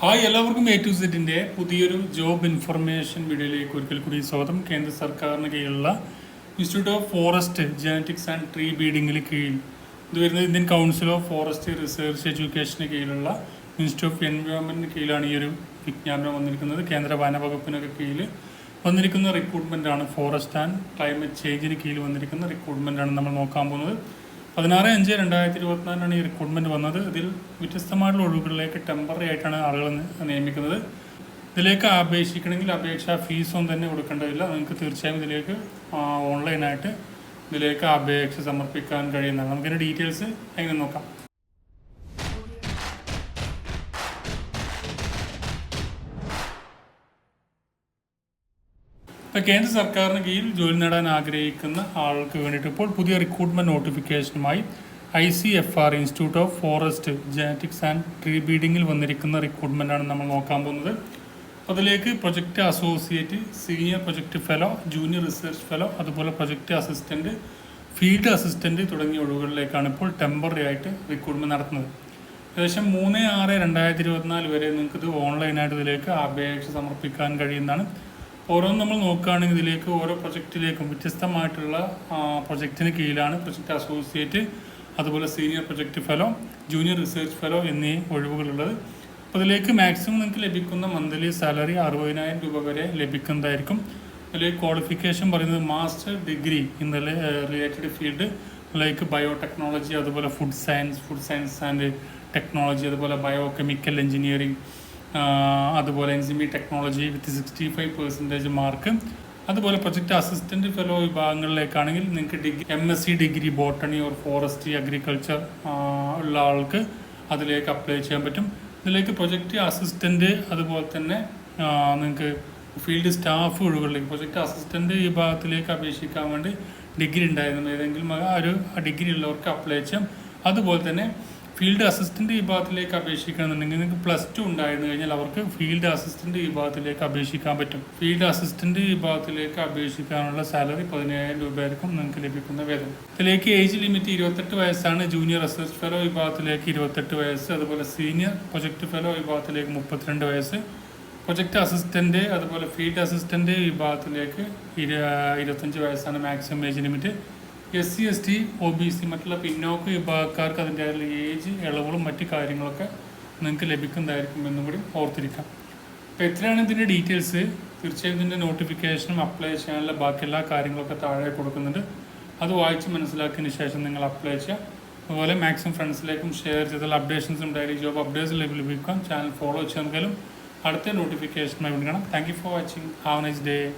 Hi എല്ലാവർക്കും A to സെറ്റിന്റെ പുതിയൊരു ജോബ് ഇൻഫർമേഷൻ വീഡിയോയിലേക്ക് ഒരിക്കൽ കൂടി സ്വാഗതം. കേന്ദ്ര സർക്കാരിന് കീഴിലുള്ള institute of forest genetics and tree ബീഡിങ്ങിന് കീഴിൽ. ഇത് വരുന്നത് Indian council of forest research എഡ്യൂക്കേഷന് കീഴിലുള്ള ഇൻസ്റ്റിറ്റ്യൂട്ട് ഓഫ് എൻവയോൺമെന്റിന് കീഴിലാണ് ഈ ഒരു വിജ്ഞാപനം വന്നിരിക്കുന്നത്. കേന്ദ്ര വനവകുപ്പിനൊക്കെ കീഴിൽ വന്നിരിക്കുന്ന റിക്രൂട്ട്മെന്റ് ആണ്. ഫോറസ്റ്റ് ആൻഡ് ക്ലൈമറ്റ് ചേഞ്ചിന് കീഴിൽ വന്നിരിക്കുന്ന റിക്രൂട്ട്മെന്റ് ആണ് നമ്മൾ നോക്കാൻ പോകുന്നത്. പതിനാറ് അഞ്ച് രണ്ടായിരത്തി ഇരുപത്തിനാലിനാണ് ഈ റിക്രൂട്ട്മെന്റ് വന്നത്. ഇതിൽ വ്യത്യസ്തമായിട്ടുള്ള ഒഴിവുകളിലേക്ക് ടെമ്പററി ആയിട്ടാണ് ആളുകൾ നിയമിക്കുന്നത്. ഇതിലേക്ക് അപേക്ഷിക്കണമെങ്കിൽ അപേക്ഷാ ഫീസൊന്നും തന്നെ കൊടുക്കേണ്ടതില്ല. നിങ്ങൾക്ക് തീർച്ചയായും ഇതിലേക്ക് ഓൺലൈനായിട്ട് ഇതിലേക്ക് അപേക്ഷ സമർപ്പിക്കാൻ കഴിയുന്നതാണ്. നമുക്കതിന്റെ ഡീറ്റെയിൽസ് എങ്ങനെ നോക്കാം? ഇപ്പോൾ കേന്ദ്ര സർക്കാരിന് കീഴിൽ ജോലി നേടാൻ ആഗ്രഹിക്കുന്ന ആൾക്ക് വേണ്ടിയിട്ട് ഇപ്പോൾ പുതിയ recruitment നോട്ടിഫിക്കേഷനുമായി I C F R institute of forest genetics and tree ബീഡിങ്ങിൽ വന്നിരിക്കുന്ന റിക്രൂട്ട്മെന്റ് ആണ് നമ്മൾ നോക്കാൻ പോകുന്നത്. അതിലേക്ക് project associate senior project fellow junior research fellow അതുപോലെ പ്രൊജക്റ്റ് അസിസ്റ്റന്റ് ഫീൽഡ് അസിസ്റ്റന്റ് തുടങ്ങിയ ഒഴിവുകളിലേക്കാണ് ഇപ്പോൾ ടെമ്പററി ആയിട്ട് റിക്രൂട്ട്മെന്റ് നടത്തുന്നത്. ഏകദേശം മൂന്ന് ആറ് രണ്ടായിരത്തി ഇരുപത്തിനാല് വരെ നിങ്ങൾക്ക് ഇത് ഓൺലൈനായിട്ട് ഇതിലേക്ക് അപേക്ഷ സമർപ്പിക്കാൻ കഴിയുന്നതാണ്. ഓരോന്നും നമ്മൾ നോക്കുകയാണെങ്കിൽ ഇതിലേക്ക് ഓരോ പ്രൊജക്റ്റിലേക്കും വ്യത്യസ്തമായിട്ടുള്ള പ്രൊജക്റ്റിന് കീഴിലാണ് പ്രൊജക്റ്റ് അസോസിയേറ്റ് അതുപോലെ senior project fellow junior research fellow എന്നീ ഒഴിവുകളുള്ളത്. അപ്പോൾ ഇതിലേക്ക് മാക്സിമം നിങ്ങൾക്ക് ലഭിക്കുന്ന മന്ത്ലി സാലറി അറുപതിനായിരം രൂപ വരെ ലഭിക്കുന്നതായിരിക്കും. അതിലെ ക്വാളിഫിക്കേഷൻ പറയുന്നത് master degree in any related field like biotechnology അതുപോലെ food science food science and technology അതുപോലെ ബയോ കെമിക്കൽ എഞ്ചിനീയറിംഗ് അതുപോലെ enzyme technology with sixty five percentage mark. അതുപോലെ പ്രൊജക്ട് അസിസ്റ്റന്റ് ഫെലോ വിഭാഗങ്ങളിലേക്കാണെങ്കിൽ നിങ്ങൾക്ക് degree M S C degree botany or forestry agriculture ഉള്ള ആൾക്ക് അതിലേക്ക് apply ചെയ്യാൻ പറ്റും. ഇതിലേക്ക് പ്രൊജക്റ്റ് അസിസ്റ്റന്റ് അതുപോലെ തന്നെ നിങ്ങൾക്ക് ഫീൽഡ് സ്റ്റാഫ് ഒഴിവുകളിലേക്ക് പ്രൊജക്റ്റ് അസിസ്റ്റന്റ് വിഭാഗത്തിലേക്ക് അപേക്ഷിക്കാൻ വേണ്ടി ഡിഗ്രി ഉണ്ടായിരുന്നു. ഏതെങ്കിലും ആ ഒരു ഡിഗ്രി ഉള്ളവർക്ക് അപ്ലൈ ചെയ്യാം. അതുപോലെ തന്നെ ഫീൽഡ് അസിസ്റ്റന്റ് വിഭാഗത്തിലേക്ക് അപേക്ഷിക്കണമെന്നുണ്ടെങ്കിൽ നിങ്ങൾക്ക് പ്ലസ് ടു ഉണ്ടായിരുന്നു കഴിഞ്ഞാൽ അവർക്ക് ഫീൽഡ് അസിസ്റ്റന്റ് വിഭാഗത്തിലേക്ക് അപേക്ഷിക്കാൻ പറ്റും. ഫീൽഡ് അസിസ്റ്റന്റ് വിഭാഗത്തിലേക്ക് അപേക്ഷിക്കാനുള്ള സാലറി പതിനായിരം രൂപയായിരിക്കും നിങ്ങൾക്ക് ലഭിക്കുന്ന വേതനം. ഇതിലേക്ക് ഏജ് ലിമിറ്റ് ഇരുപത്തെട്ട് വയസ്സാണ് ജൂനിയർ റിസർച്ച് ഫെലോ വിഭാഗത്തിലേക്ക് ഇരുപത്തെട്ട് വയസ്സ് അതുപോലെ സീനിയർ പ്രൊജക്ട് ഫെലോ വിഭാഗത്തിലേക്ക് മുപ്പത്തിരണ്ട് വയസ്സ് പ്രൊജക്ട് അസിസ്റ്റന്റ് അതുപോലെ ഫീൽഡ് അസിസ്റ്റന്റ് വിഭാഗത്തിലേക്ക് ഇരു ഇരുപത്തഞ്ച് വയസ്സാണ് maximum age limit. S C S T O B C മറ്റുള്ള പിന്നോക്ക വിഭാഗക്കാർക്ക് അതിന്റെ ഏജ് ഇളവുകളും മറ്റ് കാര്യങ്ങളൊക്കെ നിങ്ങൾക്ക് ലഭിക്കുന്നതായിരിക്കും എന്നും കൂടി ഓർത്തിരിക്കാം. അപ്പോൾ എത്രയാണ് ഇതിന്റെ ഡീറ്റെയിൽസ്? തീർച്ചയായും ഇതിന്റെ നോട്ടിഫിക്കേഷനും അപ്ലൈ ചെയ്യാനുള്ള ബാക്കി എല്ലാ കാര്യങ്ങളൊക്കെ താഴെ കൊടുക്കുന്നുണ്ട്. അത് വായിച്ച് മനസ്സിലാക്കിയതിന് ശേഷം നിങ്ങൾ അപ്ലൈ ചെയ്യുക. അതുപോലെ മാക്സിമം ഫ്രണ്ട്സിലേക്കും ഷെയർ ചെയ്താൽ അപ്ഡേഷൻസും ഡയറി ജോബ് അപ്ഡേറ്റ്സ് ലഭിക്കാം ചാനൽ ഫോളോ ചെയ്യാൻ അടുത്ത നോട്ടിഫിക്കേഷനുമായി വിളിക്കണം. Thank you for watching. Have nice day.